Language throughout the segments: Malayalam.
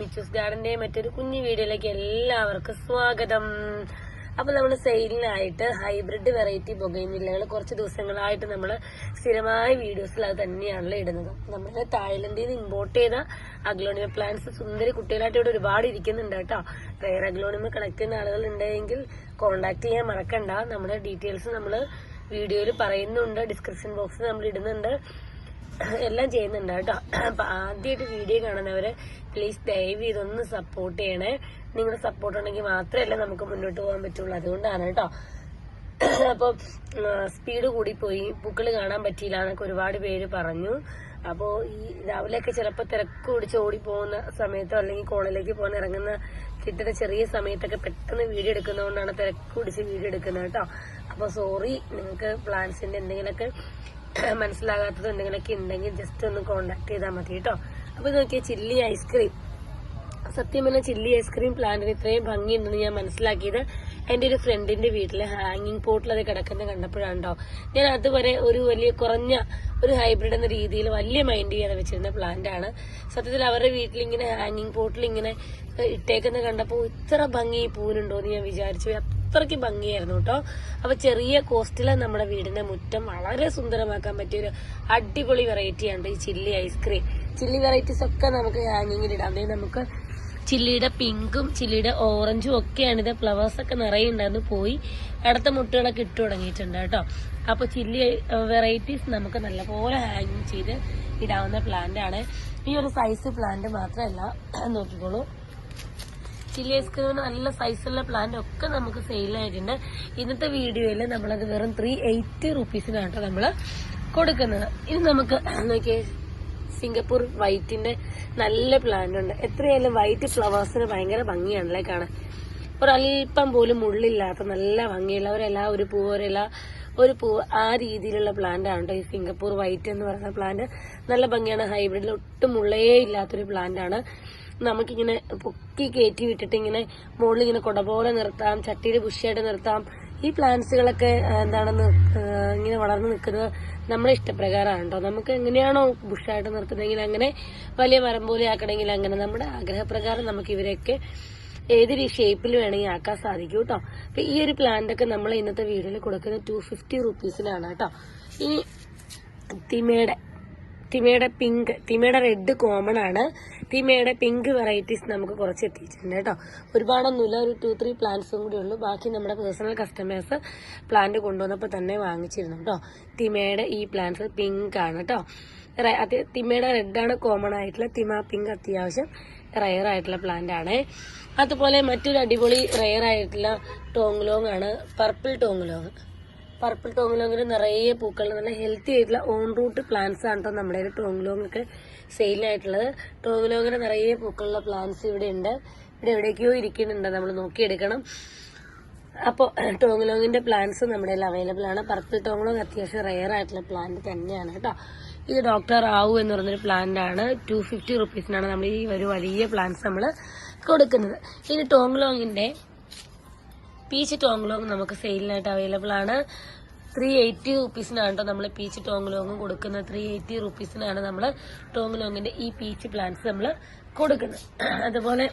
മിച്ചൂസ് ഗാർഡന്റെ മറ്റൊരു കുഞ്ഞു വീഡിയോയിലേക്ക് എല്ലാവർക്കും സ്വാഗതം. അപ്പൊ നമ്മൾ സെയിലിനായിട്ട് ഹൈബ്രിഡ് വെറൈറ്റി ബൊഗൈമില്ലകൾ കുറച്ച് ദിവസങ്ങളായിട്ട് നമ്മൾ സ്ഥിരമായ വീഡിയോസിൽ അത് തന്നെയാണല്ലോ ഇടുന്നത്. നമ്മുടെ തായ്ലൻഡിൽ നിന്ന് ഇമ്പോർട്ട് ചെയ്ത അഗ്ലോണിമ പ്ലാന്റ്സ് സുന്ദരി കുട്ടികളായിട്ട് ഇവിടെ ഒരുപാട് ഇരിക്കുന്നുണ്ട് കേട്ടോ. റെയർ അഗ്ലോണിമ കളക്ട് ചെയ്യുന്ന ആളുകൾ ഉണ്ടെങ്കിൽ കോണ്ടാക്ട് ചെയ്യാൻ മറക്കണ്ട. നമ്മുടെ ഡീറ്റെയിൽസ് നമ്മൾ വീഡിയോയിൽ പറയുന്നുണ്ട്. ഡിസ്ക്രിപ്ഷൻ ബോക്സിൽ നമ്മൾ ഇടുന്നുണ്ട്. എല്ലാം ചെയ്യുന്നുണ്ട് കേട്ടോ. അപ്പൊ ആദ്യമായിട്ട് വീഡിയോ കാണുന്നവര് പ്ലീസ് ദയവ് ഇതൊന്ന് സപ്പോർട്ട് ചെയ്യണേ. നിങ്ങളുടെ സപ്പോർട്ട് ഉണ്ടെങ്കിൽ മാത്രമല്ല നമുക്ക് മുന്നോട്ട് പോകാൻ പറ്റുള്ളൂ. അതുകൊണ്ടാണ് കേട്ടോ. അപ്പോൾ സ്പീഡ് കൂടിപ്പോയി. പൂക്കൾ കാണാൻ പറ്റിയില്ല എന്നൊക്കെ ഒരുപാട് പേര് പറഞ്ഞു. അപ്പോൾ ഈ രാവിലെയൊക്കെ ചിലപ്പോൾ തിരക്ക് പിടിച്ച് ഓടിപ്പോകുന്ന സമയത്തോ അല്ലെങ്കിൽ കോളേജിലേക്ക് പോകാൻ ഇറങ്ങുന്ന കിട്ടുന്ന ചെറിയ സമയത്തൊക്കെ പെട്ടെന്ന് വീഡിയോ എടുക്കുന്നതുകൊണ്ടാണ് തിരക്ക് പിടിച്ച് വീഡിയോ എടുക്കുന്നത് കേട്ടോ. അപ്പോൾ സോറി നിങ്ങൾക്ക് പ്ലാൻസിന്റെ എന്തെങ്കിലുമൊക്കെ മനസ്സിലാകാത്തത് എന്തെങ്കിലുമൊക്കെ ഉണ്ടെങ്കിൽ ജസ്റ്റ് ഒന്ന് കോണ്ടാക്ട് ചെയ്താൽ മതി കേട്ടോ. അപ്പൊ നോക്കിയ ചില്ലി ഐസ്ക്രീം സത്യം പറഞ്ഞ ചില്ലി ഐസ്ക്രീം പ്ലാന്റിന് ഇത്രയും ഭംഗിയുണ്ടെന്ന് ഞാൻ മനസ്സിലാക്കിയത് എന്റെ ഒരു ഫ്രണ്ടിന്റെ വീട്ടിൽ ഹാങ്ങിങ് പോട്ടിൽ അത് കിടക്കുന്നത് കണ്ടപ്പോഴാണ്ടോ ഞാൻ അതുവരെ ഒരു വലിയ കുറഞ്ഞ ഒരു ഹൈബ്രിഡ് എന്ന രീതിയിൽ വലിയ മൈൻഡ് ചെയ്യാതെ വെച്ചിരുന്ന പ്ലാന്റ് ആണ്. സത്യത്തിൽ അവരുടെ വീട്ടിൽ ഇങ്ങനെ ഹാങ്ങിങ് പോട്ടിൽ ഇങ്ങനെ ഇട്ടേക്കുന്നത് കണ്ടപ്പോൾ ഇത്ര ഭംഗി പൂവിനുണ്ടോ എന്ന് ഞാൻ വിചാരിച്ചു. അത്രയ്ക്ക് ഭംഗിയായിരുന്നു കേട്ടോ. അപ്പൊ ചെറിയ കോസ്റ്റിൽ നമ്മുടെ വീടിന്റെ മുറ്റം വളരെ സുന്ദരമാക്കാൻ പറ്റിയ ഒരു അടിപൊളി വെറൈറ്റിയാണ് ഈ ചില്ലി ഐസ്ക്രീം ചില്ലി വെറൈറ്റീസ് ഒക്കെ നമുക്ക് ഹാങ്ങിങ്ങിൽ ഇടാം. അതായത് നമുക്ക് ചില്ലിയുടെ പിങ്കും ചില്ലിയുടെ ഓറഞ്ചും ഒക്കെയാണ് ഇത്. ഫ്ലവേഴ്സ് ഒക്കെ നിറയെ ഉണ്ടായിരുന്നു. പോയി അടുത്ത മുട്ടുകളൊക്കെ ഇട്ടു തുടങ്ങിയിട്ടുണ്ട് കേട്ടോ. അപ്പൊ ചില്ലി വെറൈറ്റീസ് നമുക്ക് നല്ലപോലെ ഹാങ് ചെയ്ത് ഇടാവുന്ന പ്ലാന്റ് ആണ്. ഈ ഒരു സൈസ് പ്ലാന്റ് മാത്രമല്ല നോക്കിക്കോളൂ. ചില്ലി ഐസ്ക്രീമിന് നല്ല സൈസുള്ള പ്ലാന്റ് ഒക്കെ നമുക്ക് സെയിലായിട്ടുണ്ട് ഇന്നത്തെ വീഡിയോയിൽ നമ്മളത് വെറും ത്രീ എയ്റ്റി റുപ്പീസിനാണ് നമ്മൾ കൊടുക്കുന്നത്. ഇനി നമുക്ക് നോക്കിയേ സിംഗപ്പൂർ വൈറ്റിന്റെ നല്ല പ്ലാന്റ് ഉണ്ട്. എത്രയായാലും വൈറ്റ് ഫ്ലവേഴ്സിന് ഭയങ്കര ഭംഗിയാണല്ലേ കാണാൻ ഒരല്പം പോലും മുള്ളില്ലാത്ത നല്ല ഭംഗിയുള്ള ഒരില ഒരു പൂവ് ഒരില ഒരു പൂവ് ആ രീതിയിലുള്ള പ്ലാന്റ് ആണ് ഈ സിംഗപ്പൂർ വൈറ്റ് എന്ന് പറയുന്ന പ്ലാന്റ് നല്ല ഭംഗിയാണ് ഹൈബ്രിഡിൽ ഒട്ടും മുള്ളേ ഇല്ലാത്തൊരു പ്ലാന്റ് ആണ്. നമുക്കിങ്ങനെ പൊക്കി കയറ്റി വിട്ടിട്ട് ഇങ്ങനെ മുകളിൽ ഇങ്ങനെ കുട പോലെ നിർത്താം ചട്ടിയിൽ ബുഷിയായിട്ട് നിർത്താം. ഈ പ്ലാന്റ്സുകളൊക്കെ എന്താണ് ഇങ്ങനെ വളർന്നു നിൽക്കുന്നത് നമ്മുടെ ഇഷ്ടപ്രകാരമാണ് കേട്ടോ. നമുക്ക് എങ്ങനെയാണോ ബുഷായിട്ട് നിർത്തുന്നതെങ്കിൽ അങ്ങനെ വലിയ മരം പോലെ ആക്കണമെങ്കിൽ അങ്ങനെ നമ്മുടെ ആഗ്രഹപ്രകാരം നമുക്ക് ഇവരെയൊക്കെ ഏത് ഷേപ്പിൽ വേണമെങ്കിൽ ആക്കാൻ സാധിക്കും കേട്ടോ. അപ്പൊ ഈ ഒരു പ്ലാന്റ് ഒക്കെ നമ്മൾ ഇന്നത്തെ വീഡിയോയിൽ കൊടുക്കുന്നത് ടു ഫിഫ്റ്റി റുപ്പീസിനാണ് കേട്ടോ. ഇനി തിമയുടെ തിമയുടെ പിങ്ക് തിമയുടെ റെഡ് കോമൺ ആണ്. തിമയുടെ പിങ്ക് വെറൈറ്റീസ് നമുക്ക് കുറച്ച് എത്തിയിട്ടുണ്ട് കേട്ടോ. ഒരുപാടൊന്നുമില്ല ഒരു ടു ത്രീ പ്ലാന്റ്സും കൂടി ഉള്ളൂ. ബാക്കി നമ്മുടെ പേഴ്സണൽ കസ്റ്റമേഴ്സ് പ്ലാന്റ് കൊണ്ടുവന്നപ്പോൾ തന്നെ വാങ്ങിച്ചിരുന്നു കേട്ടോ. തിമയുടെ ഈ പ്ലാന്റ്സ് പിങ്ക് ആണ് കേട്ടോ. തിമയുടെ റെഡ് ആണ് കോമൺ ആയിട്ടുള്ള. തിമ പിങ്ക് അത്യാവശ്യം റയർ ആയിട്ടുള്ള പ്ലാന്റ് ആണ്. അതുപോലെ മറ്റൊരു അടിപൊളി റയർ ആയിട്ടുള്ള ടോങ്ലോങ് ആണ്. പർപ്പിൾ ടോങ്ലോങ് പർപ്പിൾ ടോങ്ലോങ്ങിൽ നിറയെ പൂക്കൾ നല്ല ഹെൽത്തി ആയിട്ടുള്ള ഓൺ റൂട്ട് പ്ലാന്റ്സ് ആണ് കേട്ടോ നമ്മുടെ ടോങ്ലോങ് ഒക്കെ സെയിലായിട്ടുള്ളത് ടോങ്ലോങ്ങിന് നിറയെ പൂക്കളുള്ള പ്ലാന്റ്സ് ഇവിടെ ഉണ്ട്. ഇവിടെ എവിടേക്കോ ഇരിക്കുന്നുണ്ട്. നമ്മൾ നോക്കിയെടുക്കണം. അപ്പോൾ ടോങ്ലോങ്ങിന്റെ പ്ലാന്റ്സ് നമ്മുടെ അവൈലബിൾ ആണ്. പർപ്പിൾ ടോങ്ലോങ് അത്യാവശ്യം റയർ ആയിട്ടുള്ള പ്ലാന്റ് തന്നെയാണ് കേട്ടോ ഇത് ഡോക്ടർ റാവു എന്ന് പറഞ്ഞൊരു പ്ലാന്റ് ആണ്. ടു ഫിഫ്റ്റി റുപ്പീസിനാണ് നമ്മൾ ഈ ഒരു വലിയ പ്ലാന്റ്സ് നമ്മൾ കൊടുക്കുന്നത്. ഇനി ടോങ്ലോങ്ങിന്റെ പീച്ച് ടോങ്ലോങ് നമുക്ക് സെയിലിനായിട്ട് അവൈലബിൾ ആണ്. ത്രീ എയ്റ്റി റുപ്പീസിനാണ് കേട്ടോ നമ്മൾ പീച്ച് ടോങ്ലോങ്ങും കൊടുക്കുന്നത്. ത്രീ എയ്റ്റി റുപ്പീസിനാണ് നമ്മൾ ടോങ്ലോങ്ങിന്റെ ഈ പീച്ച് പ്ലാന്റ്സ് നമ്മൾ കൊടുക്കുന്നത്. അതുപോലെ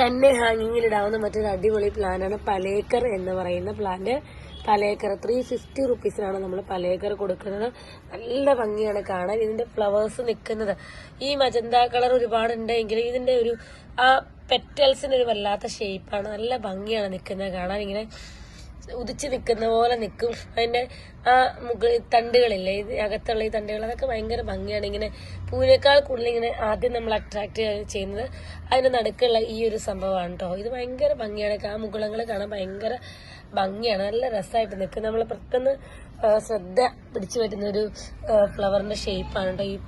തന്നെ ഹാങ്ങിങ്ങിൽ ഇടാവുന്ന മറ്റൊരു അടിപൊളി പ്ലാന്റാണ് പലേക്കർ എന്ന് പറയുന്ന പ്ലാന്റ് പലേക്കർ ത്രീ ഫിഫ്റ്റി റുപ്പീസിനാണ് നമ്മൾ പലേക്കർ കൊടുക്കുന്നത്. നല്ല ഭംഗിയാണ് കാണാൻ. ഇതിന്റെ ഫ്ലവേഴ്സ് നിൽക്കുന്നത് ഈ മജന്ത കളർ ഒരുപാട് ഉണ്ടെങ്കിലും ഇതിന്റെ ഒരു ആ പെറ്റൽസിന് ഒരു വല്ലാത്ത ഷേപ്പാണ് നല്ല ഭംഗിയാണ് നിൽക്കുന്നത്. കാണാൻ ഇങ്ങനെ ഉദിച്ച് നിൽക്കുന്ന പോലെ നിൽക്കും. അതിന്റെ ആ മുകളിൽ തണ്ടുകളില്ലേ ഇത് അകത്തുള്ള ഈ തണ്ടുകൾ അതൊക്കെ ഭയങ്കര ഭംഗിയാണ്. ഇങ്ങനെ പൂവിനേക്കാൾ കൂടുതൽ ഇങ്ങനെ ആദ്യം നമ്മൾ അട്രാക്ട് ചെയ്യുന്നത് അതിന്റെ നടുക്കുള്ള ഈ ഒരു സംഭവമാണ് കേട്ടോ ഇത് ഭയങ്കര ഭംഗിയാണ്. ആ മുകുളങ്ങൾ കാണാൻ ഭയങ്കര ഭംഗിയാണ്. നല്ല രസമായിട്ട് നിൽക്കും. നമ്മൾ പെട്ടെന്ന് ശ്രദ്ധ പിടിച്ചു പറ്റുന്ന ഒരു ഫ്ലവറിന്റെ ഷേപ്പാണ് കേട്ടോ ഈ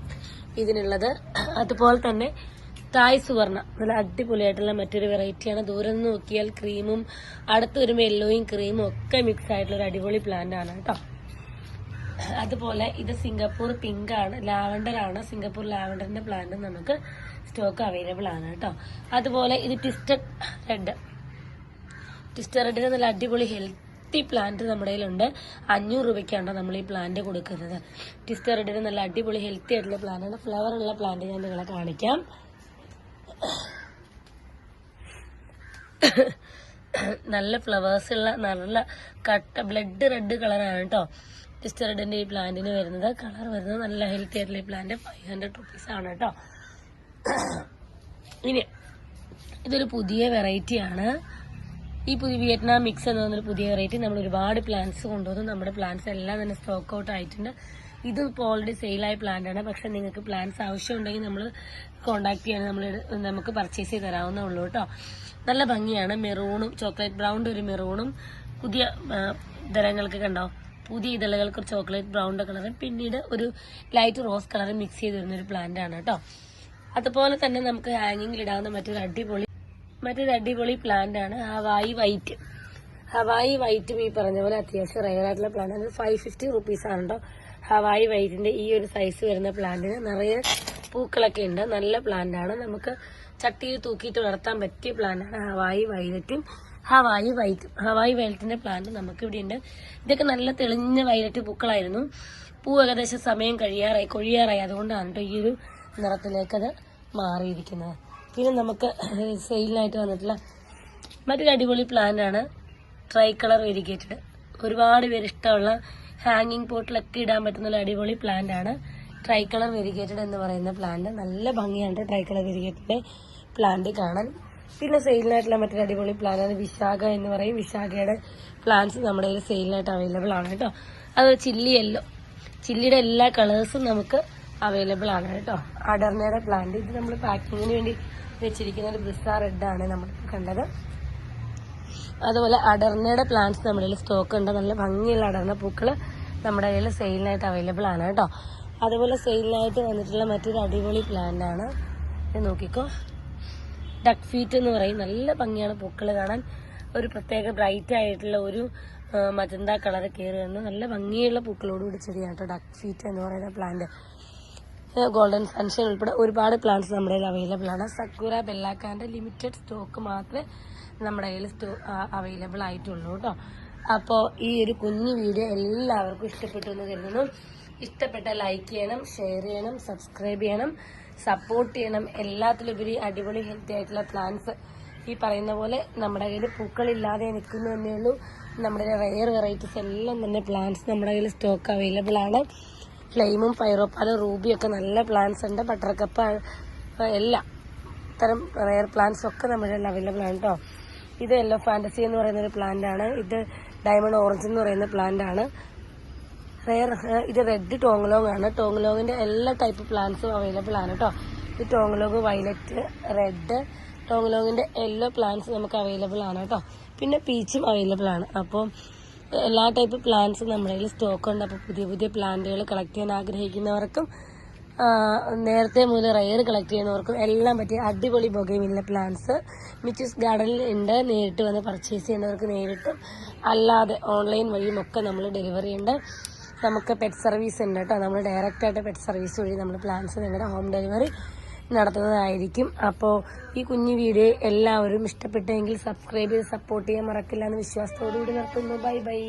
ഇതിനുള്ളത്. അതുപോലെ തന്നെ തായ് സുവർണ. നല്ല അടിപൊളിയായിട്ടുള്ള മറ്റൊരു വെറൈറ്റിയാണ് ദൂരം നിന്ന് നോക്കിയാൽ ക്രീമും അടുത്ത് വരുമ്പോൾ യെല്ലോയും ക്രീമും ഒക്കെ മിക്സ് ആയിട്ടുള്ള ഒരു അടിപൊളി പ്ലാന്റ് ആണ് കേട്ടോ. അതുപോലെ ഇത് സിംഗപ്പൂർ പിങ്ക് ആണ് ലാവണ്ടർ ആണ്. സിംഗപ്പൂർ ലാവണ്ടറിന്റെ പ്ലാന്റ് നമുക്ക് സ്റ്റോക്ക് അവൈലബിൾ ആണ് കേട്ടോ. അതുപോലെ ഇത് ട്വിസ്റ്റഡ് റെഡ് ട്വിസ്റ്റഡ് റെഡിന് നല്ല അടിപൊളി ഹെൽത്തി പ്ലാന്റ് നമ്മുടെ കയ്യിലുണ്ട്. അഞ്ഞൂറ് രൂപയ്ക്കാണ് നമ്മൾ ഈ പ്ലാന്റ് കൊടുക്കുന്നത്. ടിസ്റ്റർ റെഡിന് നല്ല അടിപൊളി ഹെൽത്തി ആയിട്ടുള്ള പ്ലാന്റാണ് ഫ്ലവർ ഉള്ള പ്ലാന്റ് ഞാൻ നിങ്ങളെ കാണിക്കാം. നല്ല ഫ്ലവേഴ്സ് ഉള്ള നല്ല കട്ട ബ്ലഡ് റെഡ് കളറാണ് കേട്ടോ ടിസ്റ്റർ റെഡിന്റെ ഈ പ്ലാന്റിന് വരുന്നത്. കളർ വരുന്നത് നല്ല ഹെൽത്തി ആയിട്ടുള്ള ഈ പ്ലാന്റ് ഫൈവ് ഹൺഡ്രഡ് റുപ്പീസ് ആണ് കേട്ടോ ഇനി ഇതൊരു പുതിയ വെറൈറ്റി ആണ്. ഈ പുതിയ വിയറ്റ്നാം മിക്സ് എന്ന് പറഞ്ഞൊരു പുതിയ വെറൈറ്റി നമ്മൾ ഒരുപാട് പ്ലാന്റ്സ് കൊണ്ടുവന്നു. നമ്മുടെ പ്ലാന്റ്സ് എല്ലാം തന്നെ സ്റ്റോക്ക് ഔട്ട് ആയിട്ടുണ്ട്. ഇത് ഇപ്പോൾ ഓൾറെഡി സെയിലായ പ്ലാന്റ് ആണ്. പക്ഷെ നിങ്ങൾക്ക് പ്ലാന്റ്സ് ആവശ്യമുണ്ടെങ്കിൽ നമ്മൾ കോണ്ടാക്ട് ചെയ്യാൻ നമ്മൾ നമുക്ക് പർച്ചേസ് ചെയ്ത് തരാവുന്നേ ഉള്ളൂ കേട്ടോ. നല്ല ഭംഗിയാണ്. മെറൂണും ചോക്ലേറ്റ് ബ്രൗണിന്റെ ഒരു മെറൂണും പുതിയ ഇതരങ്ങൾക്ക് കണ്ടോ? പുതിയ ഇതളുകൾക്ക് ചോക്ലേറ്റ് ബ്രൗൺ കളറും പിന്നീട് ഒരു ലൈറ്റ് റോസ് കളറും മിക്സ് ചെയ്ത് വരുന്ന ഒരു പ്ലാന്റ് ആണ് കേട്ടോ. അതുപോലെ തന്നെ നമുക്ക് ഹാങ്ങിങ്ങിൽ ഇടാവുന്ന മറ്റൊരു അടിപൊളി മറ്റൊരു അടിപൊളി പ്ലാന്റ് ആണ് ഹവായി വൈറ്റ് ഹവായി വൈറ്റും ഈ പറഞ്ഞ പോലെ അത്യാവശ്യം റയർ ആയിട്ടുള്ള പ്ലാന്റ് ഫൈവ് ഫിഫ്റ്റി റുപ്പീസ് ആണ് കേട്ടോ. ഹവായി വൈറ്റിന്റെ ഈ ഒരു സൈസ് വരുന്ന പ്ലാന്റിന് നിറയെ പൂക്കളൊക്കെ ഉണ്ട്. നല്ല പ്ലാന്റ് ആണ്. നമുക്ക് ചട്ടിയിൽ തൂക്കിയിട്ട് വളർത്താൻ പറ്റിയ പ്ലാന്റ് ആണ് ഹവായി വൈലറ്റും. ഹവായി വൈറ്റും ഹവായി വൈലറ്റിന്റെ പ്ലാന്റ് നമുക്ക് ഇവിടെ ഉണ്ട്. ഇതൊക്കെ നല്ല തെളിഞ്ഞ വൈലറ്റ് പൂക്കളായിരുന്നു. പൂ ഏകദേശം സമയം കഴിയാറായി കൊഴിയാറായി. അതുകൊണ്ടാണ് കേട്ടോ ഈ ഒരു നിറത്തിലേക്ക് അത് മാറിയിരിക്കുന്നത്. പിന്നെ നമുക്ക് സെയിലിനായിട്ട് വന്നിട്ടുള്ള മറ്റൊരു അടിപൊളി പ്ലാന്റ് ആണ്. ട്രൈ കളർ വെരിഗേറ്റഡ് ഒരുപാട് പേര് ഇഷ്ടമുള്ള ഹാങ്ങിങ് പോട്ടിലൊക്കെ ഇടാൻ പറ്റുന്ന ഒരു അടിപൊളി പ്ലാന്റ് ആണ്. ട്രൈ കളർ വെരിഗേറ്റഡ് എന്ന് പറയുന്ന പ്ലാന്റ് നല്ല ഭംഗിയാണ് ട്രൈ കളർ വെരിഗേറ്റഡ് പ്ലാന്റ് കാണാൻ. പിന്നെ സെയിലിനായിട്ടുള്ള മറ്റൊരു അടിപൊളി പ്ലാന്റാണ് ആണ് വിശാഖ എന്ന് പറയും. വിശാഖയുടെ പ്ലാന്റ്സ് നമ്മുടെ കയ്യിൽ സെയിലിനായിട്ട് അവൈലബിൾ ആണ് കേട്ടോ. അത് ചില്ലി യെല്ലോ ചില്ലിയുടെ എല്ലാ കളേഴ്സും നമുക്ക് അവൈലബിൾ ആണ് കേട്ടോ. അടർണയുടെ പ്ലാന്റ് ഇത് നമ്മൾ പാക്കിങ്ങിന് വേണ്ടി വെച്ചിരിക്കുന്ന ഒരു ബ്രിസ റെഡ് ആണ് നമ്മൾ കണ്ടത്. അതുപോലെ അടർണയുടെ പ്ലാന്റ്സ് നമ്മുടെ സ്റ്റോക്ക് ഉണ്ട്. നല്ല ഭംഗിയുള്ള അടർണ പൂക്കൾ നമ്മുടെ കയ്യിൽ സെയിലിനായിട്ട് അവൈലബിൾ ആണ് കേട്ടോ. അതുപോലെ സെയിലിനായിട്ട് വന്നിട്ടുള്ള മറ്റൊരു അടിപൊളി പ്ലാന്റ് ആണ്. ഇത് നോക്കിക്കോ. ഡക്ക് ഫീറ്റ് എന്ന് പറയും. നല്ല ഭംഗിയാണ് പൂക്കൾ കാണാൻ. ഒരു പ്രത്യേക ബ്രൈറ്റ് ആയിട്ടുള്ള ഒരു മജന്ത കളർ കയറി വന്ന് നല്ല ഭംഗിയുള്ള പൂക്കളോടുകൂടി ചെടിയാണ് കേട്ടോ ഡക്ക് ഫീറ്റ് എന്ന് പറയുന്ന പ്ലാന്റ് ഗോൾഡൻ സൺഷൈൻ ഉൾപ്പെടെ ഒരുപാട് പ്ലാന്റ്സ് നമ്മുടെ കയ്യിൽ അവൈലബിൾ ആണ്. സക്കൂര ബെല്ലാക്കാന്റെ ലിമിറ്റഡ് സ്റ്റോക്ക് മാത്രമേ നമ്മുടെ കയ്യിൽ അവൈലബിൾ ആയിട്ടുള്ളൂ കേട്ടോ. അപ്പോൾ ഈ ഒരു കുഞ്ഞു വീഡിയോ എല്ലാവർക്കും ഇഷ്ടപ്പെട്ടു എന്ന് കരുതുന്നു. ഇഷ്ടപ്പെട്ട ലൈക്ക് ചെയ്യണം ഷെയർ ചെയ്യണം സബ്സ്ക്രൈബ് ചെയ്യണം സപ്പോർട്ട് ചെയ്യണം. എല്ലാത്തിലുപരി അടിപൊളി ഹെൽത്തി ആയിട്ടുള്ള പ്ലാന്റ്സ് ഈ പറയുന്ന പോലെ നമ്മുടെ കയ്യിൽ പൂക്കളില്ലാതെ നിൽക്കുന്നു എന്നേ ഉള്ളൂ. നമ്മുടെ റെയർ വെറൈറ്റീസ് എല്ലാം തന്നെ പ്ലാന്റ്സ് നമ്മുടെ കയ്യിൽ സ്റ്റോക്ക് അവൈലബിൾ ആണ്. ഫ്ലെയിമും ഫൈറോപ്പാലും റൂബിയും ഒക്കെ നല്ല പ്ലാന്റ്സ് ഉണ്ട്. ബട്ടർകപ്പ് എല്ലാം. ഇത്തരം റെയർ പ്ലാന്റ്സ് ഒക്കെ നമ്മുടെ കയ്യിൽ അവൈലബിൾ ആണ് കേട്ടോ ഇത് യെല്ലോ ഫാന്റസി എന്ന് പറയുന്ന ഒരു പ്ലാന്റ് ആണ്. ഇത് ഡയമണ്ട് ഓറഞ്ച് എന്ന് പറയുന്ന പ്ലാന്റ് ആണ്. റെയർ ഇത് റെഡ് ടോങ്ലോങ് ആണ്. ടോങ്ലോങ്ങിന്റെ എല്ലാ ടൈപ്പ് പ്ലാന്റ്സും അവൈലബിൾ ആണ് കേട്ടോ ഇത് ടോങ്ലോങ് വയലറ്റ് റെഡ് ടോങ്ലോങ്ങിന്റെ എല്ലാ പ്ലാന്റ്സ് നമുക്ക് അവൈലബിൾ ആണ് കേട്ടോ പിന്നെ പീച്ചും അവൈലബിൾ ആണ്. അപ്പോൾ എല്ലാ ടൈപ്പ് പ്ലാന്റ്സും നമ്മുടെ കയ്യിൽ സ്റ്റോക്ക് ഉണ്ട്. അപ്പോൾ പുതിയ പുതിയ പ്ലാന്റുകൾ കളക്ട് ചെയ്യാൻ ആഗ്രഹിക്കുന്നവർക്കും നേരത്തെ മുതൽ റയർ കളക്ട് ചെയ്യുന്നവർക്കും എല്ലാം പറ്റിയ അടിപൊളി ബൊഗൈമില്ല പ്ലാന്റ്സ് മിച്ചസ് ഗാർഡനിൽ ഉണ്ട്. നേരിട്ട് വന്ന് പർച്ചേസ് ചെയ്യുന്നവർക്ക് നേരിട്ടും അല്ലാതെ ഓൺലൈൻ വഴിയും ഒക്കെ നമ്മൾ ഡെലിവറി ഉണ്ട് നമുക്ക് പെറ്റ് സർവീസ് ഉണ്ട് കേട്ടോ. നമ്മൾ ഡയറക്റ്റായിട്ട് പെറ്റ് സർവീസ് വഴി നമ്മൾ പ്ലാന്റ്സ് നിങ്ങളുടെ ഹോം ഡെലിവറി നടത്തുന്നതായിരിക്കും. അപ്പോൾ ഈ കുഞ്ഞു വീഡിയോ എല്ലാവരും ഇഷ്ടപ്പെട്ടെങ്കിൽ സബ്സ്ക്രൈബ് ചെയ്ത് സപ്പോർട്ട് ചെയ്യാൻ മറക്കില്ല എന്ന് വിശ്വാസത്തോടു കൂടി നിർത്തുന്നു. Bye bye